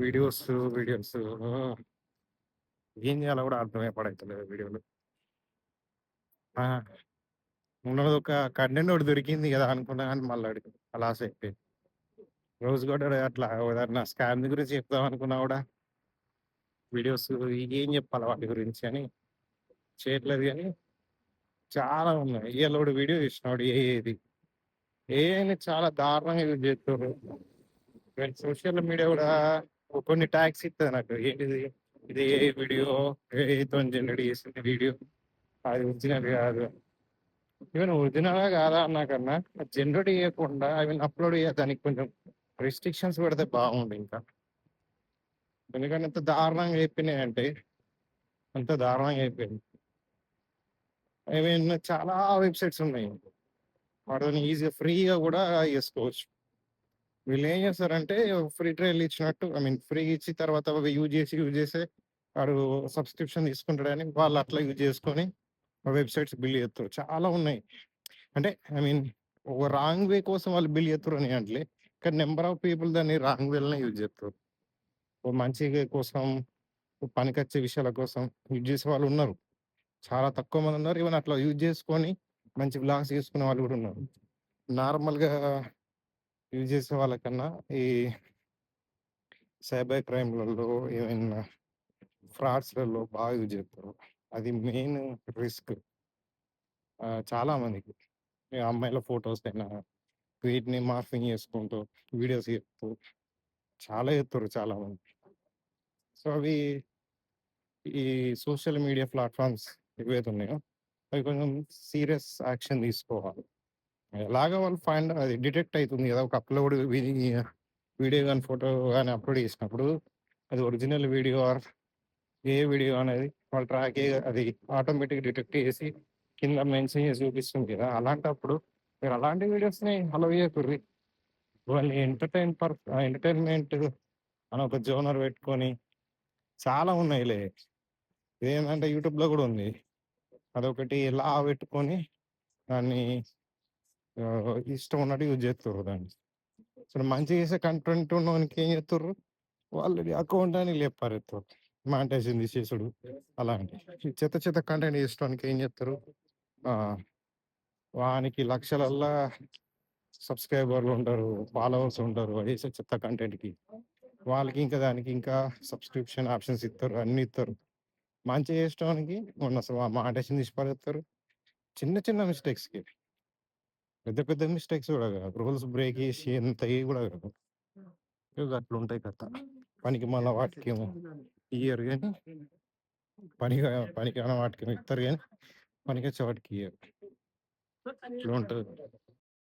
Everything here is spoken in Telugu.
వీడియోస్, వీడియోస్ ఏం చేయాలో కూడా అర్థమే పడైతలేదు వీడియోలు. ఉన్నది ఒక కంటెంట్ ఒకటి దొరికింది కదా అనుకున్నా కానీ మళ్ళీ అడిగిపోయి అలా అయిపోయింది. రోజు కూడా అట్లా ఏదన్నా స్కామ్ గురించి చెప్దాం అనుకున్నా కూడా వీడియోస్ ఏం చెప్పాలి వాటి గురించి అని చేయట్లేదు కానీ చాలా ఉన్నాయి. ఇవాళ ఒకడు వీడియో చూసినాడు ఏది ఏఐని చాలా దారుణంగా యూజ్ జేస్తుర్రు. ఈవెన్ సోషల్ మీడియా కూడా కొన్ని ట్యాక్స్ ఇస్తుంది నాకు. ఏంటిది? ఇది ఏ వీడియో, ఏతో జనరేట్ చేసిన వీడియో. అది ఒరిజినల్ కాదు ఈవెన్ ఒరిజినల్ కాదా అన్నా కన్నా జనరేట్ చేయకుండా ఈవెన్ అప్‌లోడ్ చేయడానికి దానికి కొంచెం రిస్ట్రిక్షన్స్ పెడితే బాగుండు ఇంకా. ఎందుకంటే ఎంత దారుణంగా అయిపోయినాయంటే అంత దారుణంగా అయిపోయింది. ఐ మీన్ చాలా వెబ్‌సైట్స్ ఉన్నాయి. వాటిని ఈజీగా ఫ్రీగా కూడా చేసుకోవచ్చు వీళ్ళు ఏం చేస్తారంటే ఫ్రీ ట్రయల్ ఇచ్చినట్టు ఐ మీన్ ఫ్రీ ఇచ్చి తర్వాత అవి యూజ్ చేసి యూజ్ జేసి వాడు సబ్స్క్రిప్షన్ తీసుకుంటాడని వాళ్ళు అట్లా యూజ్ చేసుకొని వెబ్‌సైట్స్ బిల్ చేస్తారు చాలా ఉన్నాయి. అంటే ఐ మీన్ ఒక రాంగ్ వే కోసం వాళ్ళు బిల్ చేస్తారు అని అంటే కానీ నెంబర్ ఆఫ్ పీపుల్ దాన్ని రాంగ్ వేలోనే యూజ్ చేస్తారు ఓ మంచిగా కోసం, పనికొచ్చే విషయాల కోసం యూజ్ చేసేవాళ్ళు ఉన్నారు. చాలా తక్కువ మంది ఉన్నారు. ఈవెన్ అట్లా యూజ్ చేసుకొని మంచి బ్లాగ్స్ చేసుకునే వాళ్ళు కూడా ఉన్నారు. నార్మల్‌గా యూజ్ చేసే వాళ్ళకన్నా ఈ సైబర్ క్రైమ్‌లలో ఏమైనా ఫ్రాడ్స్‌లలో బాగా యూజ్ చేస్తారు అది మెయిన్ రిస్క్. చాలా మందికి. అమ్మాయిల ఫోటోస్ అయినా వీటిని మార్ఫింగ్ చేసుకుంటూ వీడియోస్ చేస్తూ చాలా చేత్తుర్రు చాలామంది. సో, అవి ఈ సోషల్ మీడియా ప్లాట్‌ఫార్మ్స్ ఏవైతే ఉన్నాయో అవి కొంచెం సీరియస్ యాక్షన్ తీసుకోవాలి. ఎలాగో వాళ్ళు ఫైండ్ అది డిటెక్ట్ అవుతుంది కదా ఒక అప్‌లోడ్ వీడియో కానీ ఫోటో కానీ అప్‌లోడ్ చేసినప్పుడు అది original video or AI video అనేది వాళ్ళు ట్రాక్ అది ఆటోమేటిక్ డిటెక్ట్ చేసి కింద మెన్షన్ చేసి చూపిస్తుంది కదా అలాంటప్పుడు మీరు అలాంటి వీడియోస్‌ని అలో చేయకూర్రి వాళ్ళని ఎంటర్‌టైన్ పర్ ఎంటర్‌టైన్‌మెంట్ అని ఒక జోనర్ పెట్టుకొని చాలా ఉన్నాయిలే. ఇదేంటంటే యూట్యూబ్‌లో కూడా ఉంది. అదొకటి ఇలా పెట్టుకొని దాన్ని ఇష్టం ఉన్నట్టు యూజ్ చేస్తారు దాన్ని. సో మంచిగా చేసే కంటెంట్ ఉన్నవానికి ఏం చేస్తారు వాళ్ళు అకౌంట్ అని లేపారేత్తుర్రు. మాంటేషన్ తీసేసుడు అలాంటి చెత్త చెత్త కంటెంట్ చేసుకోవడానికి ఏం చేస్తారు వానికి లక్షలల్లా సబ్‌స్క్రైబర్‌లు ఉంటారు. ఫాలోవర్స్ ఉంటారు. వేసే చెత్త కంటెంట్‌కి. వాళ్ళకి ఇంకా దానికి ఇంకా సబ్స్క్రిప్షన్ ఆప్షన్స్ ఇస్తారు అన్ని ఇస్తారు మంచిగా చేసుకోవడానికి మొన్న మాంటేషన్ తీసి పడేత్తరు. చిన్న చిన్న మిస్టేక్స్‌కి. పెద్ద పెద్ద మిస్టేక్స్ గూడా గాదు. రూల్స్ బ్రేక్ చేసి అంతయి గూడా గాదు. ఇగ అట్లుంటాయి కథ. పనికిమాలిన వాటికేమో ఇయ్యరు గానీ పనిగా పనికిమాలిన వాటికేమో ఇత్తరు గానీ పనికొచ్చే వాటికి ఇయ్యరు. ఇట్లుంటది.